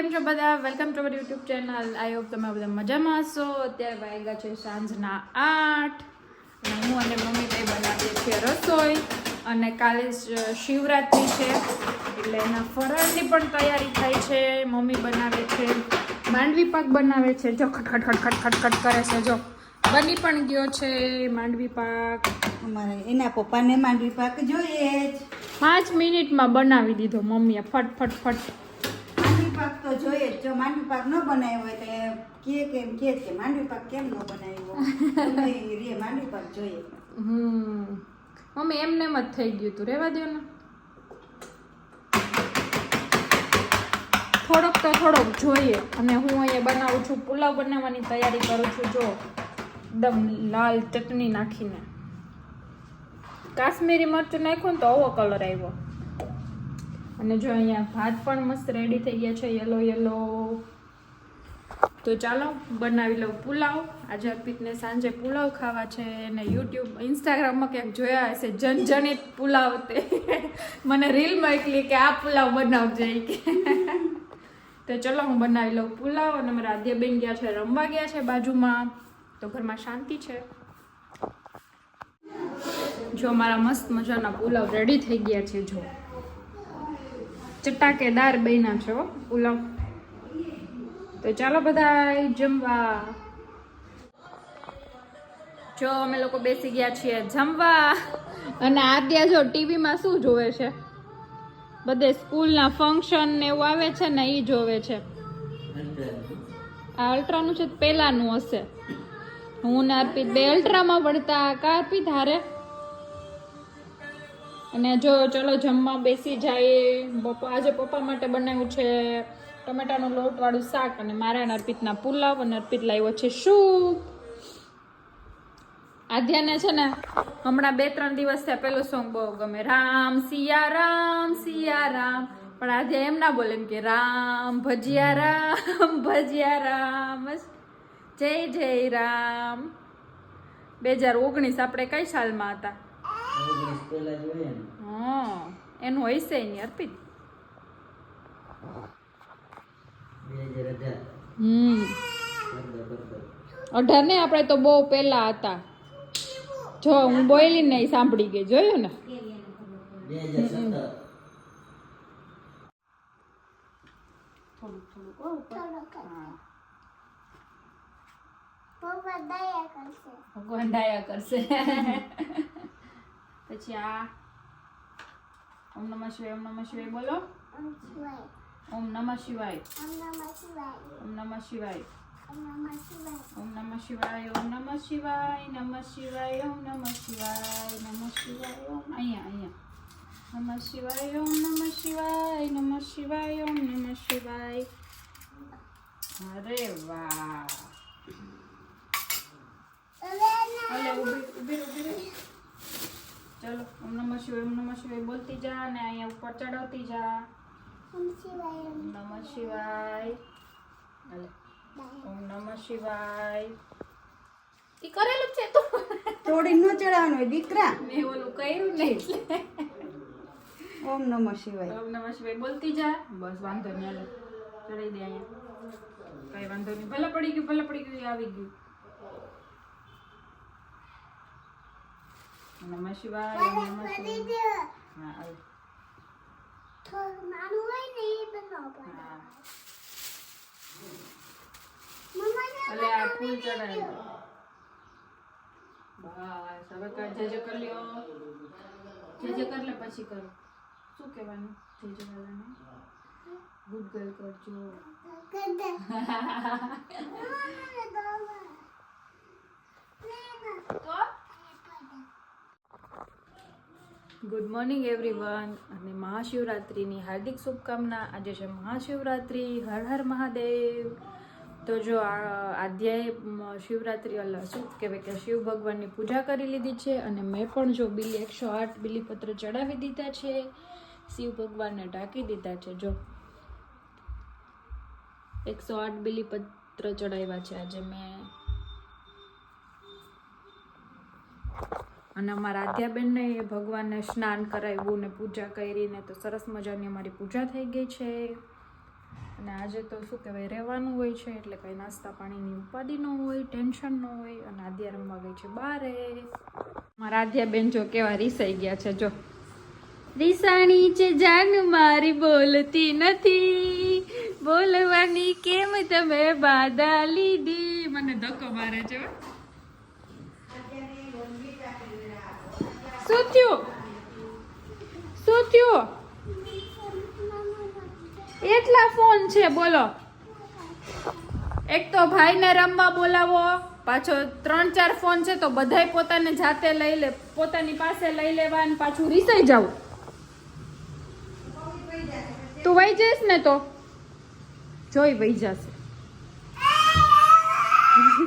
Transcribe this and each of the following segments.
કેમ છો બધા? Welcome to our YouTube channel I hope તમે બધા મજામાં હશો. અત્યારે વાગ્યા છે સાંજના આઠ. અને હું અને મમ્મી બે બનાવીએ છીએ રસોઈ. અને કાલે શિવરાત્રિ છે. એટલે એના ફરાળની પણ તૈયારી થાય છે. મમ્મી બનાવે છે માંડવી પાક બનાવે છે. જો ખટખટ ખટખટ ખટ ખટ ખટ ખટ કરે છે. જો બની પણ ગયો છે માંડવી પાક. અમારે એના પપ્પાને માંડવી પાક જોઈએ જ. પાંચ મિનિટમાં બનાવી દીધો મમ્મીએ. ફટ ફટ ફટ. પાક તો જોઈએ જ. માંડવી પાક ન બનાવ્યો હોય તો કે કેમ, કે કે. માંડવી પાક કેમ ન બનાવ્યો? રે માંડવી પાક જોઈએ. હમ. મમ્મી, એમને એમ જ થઈ ગયું તું. રેવા દો ને થોડોક તો થોડોક જોઈએ. અને હું અહીંયા બનાવું છું. પુલાવ બનાવવાની તૈયારી કરું છું. જો, એકદમ લાલ ચટણી નાખીને. કાશ્મીરી મરચું નાખ્યું ને તો આવો કલર આવ્યો. અને જો અહીંયા ભાત પણ મસ્ત રેડી થઈ ગયા છે યલો યલો તો ચાલો, બનાવી લઉં પુલાવ. આજે અર્પિતને સાંજે પુલાવ ખાવા છે અને યુટ્યુબ ઇન્સ્ટાગ્રામમાં ક્યાંક જોયા હશે, જનજનિત પુલાવ તે. મને રીલમાં એકલી કે આ પુલાવ બનાવજે તો ચલો, હું બનાવી લઉં પુલાવ અને મારા આદ્યબેન ગયા છે, રમવા ગયા છે બાજુમાં. તો ઘરમાં શાંતિ છે. જો મારા મસ્ત મજાના પુલાવ રેડી થઈ ગયા છે, જો. ચટાકેદાર બન્યા છે પુલાવ. તો ચાલો બધા જમવા. જો અમે લોકો બેસી ગયા છીએ જમવા. અને આદ્યા જો ટીવીમાં શું જોવે છે? બધે સ્કૂલના ફંક્શન ને એવું આવે છે ને એ જોવે છે. આ અલ્ટ્રાનું છે પહેલાંનું હશે. હું ને અર્પિત બે અલ્ટ્રામાં ભણતા, કા અર્પિત હારે અને જો ચલો જમવા બેસી જાય પપ્પા આજે પપ્પા માટે બનાવ્યું છે ટમેટાનું લોટવાળું શાક અને મારા અને અર્પિતના પુલાવ અને અર્પિત લાવ્યો છે સૂપ. આધ્યાને છે ને, હમણાં બે ત્રણ દિવસ થયા પેલું સોંગ બહુ ગમે. રામ સિયા રામ સિયા, રામ. પણ આધ્યા એમ ના બોલે કે રામ ભજીયા રામ ભજીયા, રામ. જય જય રામ. બે હજાર ઓગણીસ આપણે કઈ સાલમાં હતા? હા એનું હશે નહીં અર્પિત. હમ. અઢાર ને આપણે તો બહુ પહેલા હતા. જો હું બોયલી ને સાંભળી ગઈ જોયું ને? ભગવાન દયા કરશે. પછી આ ઓમ નમઃ શિવાય, ઓમ નમઃ શિવાય બોલો. ઓમ નમઃ શિવાય. ઓમ નમઃ શિવાય. ઓમ નમઃ શિવાય, ઓમ નમઃ શિવાય નમઃ શિવાય, ઓમ નમઃ શિવાય નમઃ શિવાય, ઓમ અહીંયા અહીંયા. નમઃ શિવાય, ઓમ નમઃ શિવાય નમઃ શિવાય, ઓમ નમઃ શિવાય. અરે વાહ અલે ઊભી ઊભી ઊભી રહે ચલો ઓમ નમઃ શિવાય ઓમ નમઃ શિવાય બોલતી જા અને અહીંયા ઉપર ચડાવતી જા. ઓમ નમઃ શિવાય. અલે ઓમ નમઃ શિવાય. ઈ કરેલું છે તો. થોડી ન ચડાવવાનું હોય દીકરા. મેં ઓલું કર્યું નહીં એટલે. ઓમ નમઃ શિવાય. ઓમ નમઃ શિવાય બોલતી જા. બસ વાંધો નહીં ચડાવી દે અહીંયા. કઈ વાંધો નહીં. ભલે પડી ગયું ભલે પડી ગયું એ આવી ગયું. નમઃ શિવાય નમઃ શિવાય હા આવી. આ ફૂલ ચડાવી બસ હવે કર જે જે લ્યો જે જે કર લે પછી કરો શું કહેવાનું જે જે કરવાને ગુડ ગર્લ કરજો ગુડ મોર્નિંગ એવરીવન અને મહાશિવરાત્રિની હાર્દિક શુભકામના. આજે છે મહાશિવરાત્રિ. હર હર મહાદેવ. તો જો આ આધ્યાય શિવરાત્રિ અલ્લા શું કહેવાય કે શિવ ભગવાનની પૂજા કરી લીધી છે અને મેં પણ જો બિલી એકસો આઠ બિલીપત્ર ચડાવી દીધા છે. શિવ ભગવાનને ઢાંકી દીધા છે. જો એકસો આઠ બિલીપત્ર ચડાવ્યા છે. આજે મેં અને અમારા આધ્યાબેનને એ ભગવાનને સ્નાન કરાવ્યું ને પૂજા કરીને તો સરસ મજાની અમારી પૂજા થઈ ગઈ છે. અને આજે તો શું કહેવાય, રહેવાનું હોય છે, એટલે કંઈ નાસ્તા પાણીની ઉપાધિ ન હોય, ટેન્શન ન હોય અને આદ્યા રમવા ગઈ છે બારે. મારા આદ્યાબેન જો કેવા રીસાઈ ગયા છે, જો. રીસાણી છે જાન, મારી બોલતી નથી. બોલવાની કેમ તમે બાધા લીધી? મને ધક્કો મારે છે શું થયું? શું થયું? એટલા ફોન છે, બોલો. એક તો ભાઈને રમવા બોલાવો. પાછો ત્રણ, ચાર ફોન છે તો બધાય પોતાને જાતે લઈ લે, પોતાની પાસે લઈ લેવા અને પાછું રીસાઈ જાવ. તું વહી જઈશ ને તો? જોઈ વહી જશે.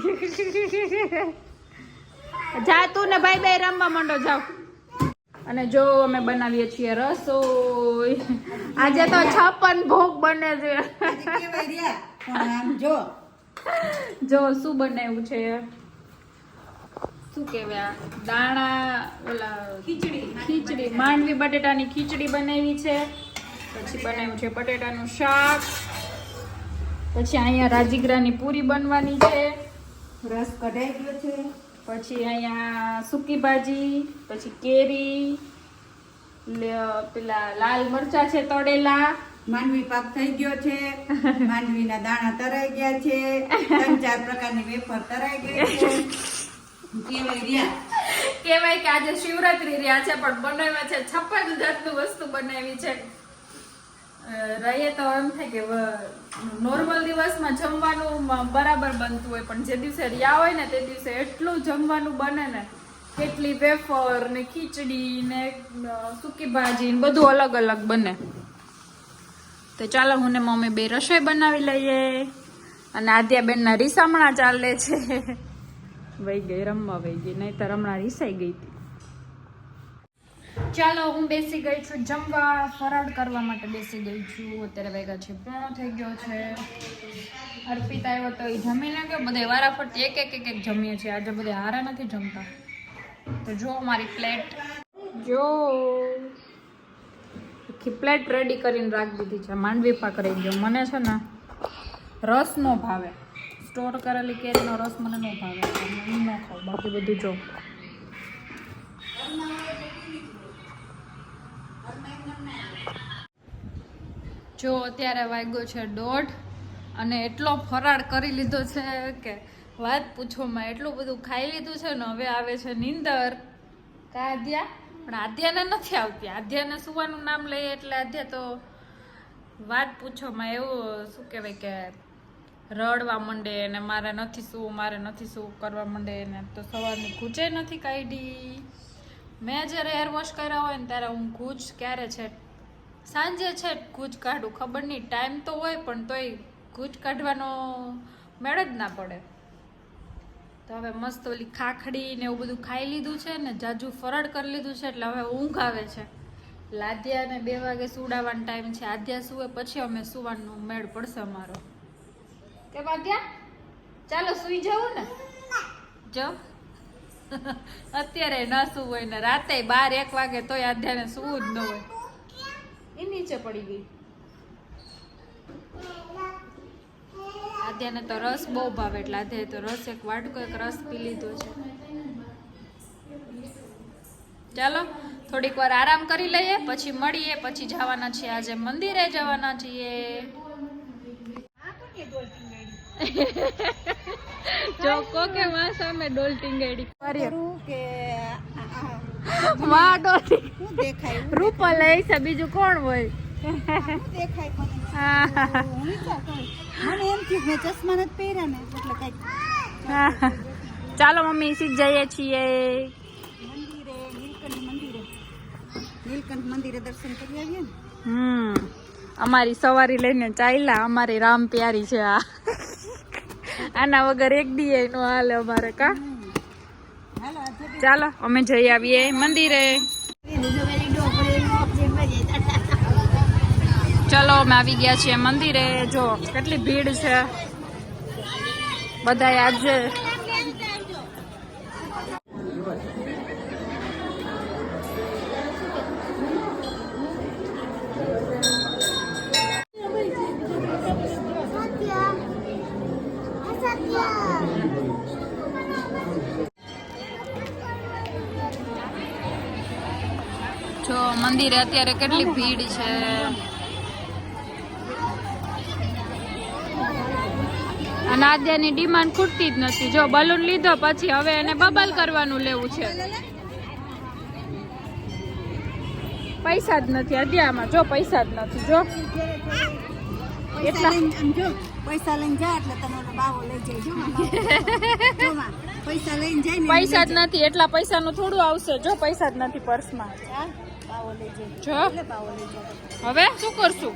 જા તું ને ભાઈ ભાઈ રમવા માંડો જાઓ અને જો અમે બનાવીએ છીએ રસોઈ. આજે તો છપ્પન ભોગ બને છે. જો જો શું બનાવ્યું છે? શું કહેવાય? દાણા ઓલા ખીચડી. ખીચડી. માંડવી બટેટાની ખીચડી બનાવી છે. પછી બનાવ્યું છે બટેટાનું શાક. પછી અહીંયા રાજીગ્રાની પૂરી બનવાની છે. રસ કઢાઈ ગયો છે. પછી અહીંયા સૂકી ભાજી પછી કેરી પેલા લાલ મરચા છે તળેલા. માંડવી પાક થઈ ગયો છે. માંડવીના દાણા તરાઈ ગયા છે. ત્રણ ચાર પ્રકારની વેફર તરાઈ ગઈ છે. કેવાય રહ્યા. કેવાય કે આજે શિવરાત્રી રહ્યા છે પણ બનાવ્યા છે છપ્પન જાતનું વસ્તુ બનાવી છે. રહીએ તો એમ થાય કે નોર્મલ દિવસમાં જમવાનું બરાબર બનતું હોય, પણ જે દિવસે રહ્યા હોય ને તે દિવસે એટલું જમવાનું બને ને, કેટલી વેફર ને ખીચડી ને સૂકી ભાજી ને બધું અલગ અલગ બને. તો ચાલો હું ને મમ્મી બે રસોઈ બનાવી લઈએ. અને આદ્યા બેનના રીસામણા ચાલે છે. વહી ગઈ, રમવા વહી ગઈ નહીં તો હમણાં રીસાઈ ગઈ હતી. ચાલો, હું બેસી ગઈ છું. જમવા, ફરાળ કરવા માટે બેસી ગઈ છું. અત્યારે વાગ્યા છે પૂર્ણ થઈ ગયો છે. અર્પિત આવ્યો તો એ જમીને ગયો બધા વારાફરતી એક એક એક એક જમીએ છીએ. આજે બધા હારા નથી જમતા. તો જો મારી પ્લેટ જો. આખી પ્લેટ રેડી કરીને રાખી દીધી છે. માંડવી પાક રહી ગયો મને છે ને રસ ન ભાવે. સ્ટોર કરેલી કેરીનો રસ મને ન ભાવે. ન ખાવ. બાકી બધું જો. જો અત્યારે વાગ્યો છે દોઢ અને એટલો ફરાળ કરી લીધો છે કે વાત પૂછોમાં એટલું બધું ખાઈ લીધું છે ને હવે આવે છે નીંદર. કા આદ્યા? પણ આદ્યાને નથી આવતી. આદ્યાને સુવાનું નામ લઈએ એટલે આદ્યા તો વાત પૂછોમાં એવું, શું કહેવાય કે રડવા માંડે ને મારે નથી સૂવું, મારે નથી સૂવું કરવા માંડે ને તો સવારની ખૂચે નથી કાઢી. મેં જ્યારે હેર વોશ કર્યા હોય ને ત્યારે હું ઘૂંચ ક્યારે છે સાંજે છે કૂચ કાઢું ખબર નહીં ટાઈમ તો હોય પણ તોય કૂચ કાઢવાનો મેળ જ ના પડે. તો હવે મસ્ત ઓલી ખાખડી ને એવું બધું ખાઈ લીધું છે ને જાજુ ફરડ કરી લીધું છે એટલે હવે ઊંઘ આવે છે. લાદ્યાને બે વાગે સુડાવાનો ટાઈમ છે આદ્યા સુવે પછી અમે સુવાનો મેળ પડશે અમારો. કે વાગ્યા ચાલો સુઈ જવું ને. જો. અત્યારે ન સુવું હોય ને રાતે બાર એક વાગે તોય આધ્યાને સુવું જ ન હોય. એ નીચે પડી ગઈ. આધ્યાને તો રસ બહુ ભાવે એટલે આધ્યાએ તો રસ એક વાટકો એક રસ પી લીધો છે. ચાલો થોડીક વાર આરામ કરી લઈએ પછી મળીએ પછી જવાના છીએ. આજે મંદિરે જવાના છીએ. જો કોકે માં સામે ડોલ ટીંગેડી. કે શું દેખાય રૂપલ છે બીજું કોણ હોય? ચાલો મમ્મી સીધ જઈએ છીએ. મંદિરે નીલકંઠ મંદિરે. દર્શન કરી ને. હમ. અમારી સવારી લઈને ચાલ્યા. અમારી રામ પ્યારી છે આ. આના વગર એક દી નો હાલે અમારે કા? ચાલો, અમે જઈ આવીએ મંદિરે. ચલો, અમે આવી ગયા છીએ મંદિરે. જો, કેટલી ભીડ છે. બધા આજે મંદિરે અત્યારે કેટલી ભીડ છે? અને આદ્યાની ડિમાન્ડ ખૂટતી જ નથી. જો બલૂન લીધો પછી હવે એને બબલ કરવાનું લેવું છે. પૈસા જ નથી અધ્યામાં જો પૈસા જ નથી જો. પૈસા લઈને પૈસા લઈને જા એટલે તમારો બાવો લઈ જાય. જો માં બાવો. જો માં, પૈસા લઈને જાય પૈસા જ નથી એટલા પૈસાનું થોડું આવશે. જો પૈસા જ નથી પર્સમાં. જા, હવે શું કરશું?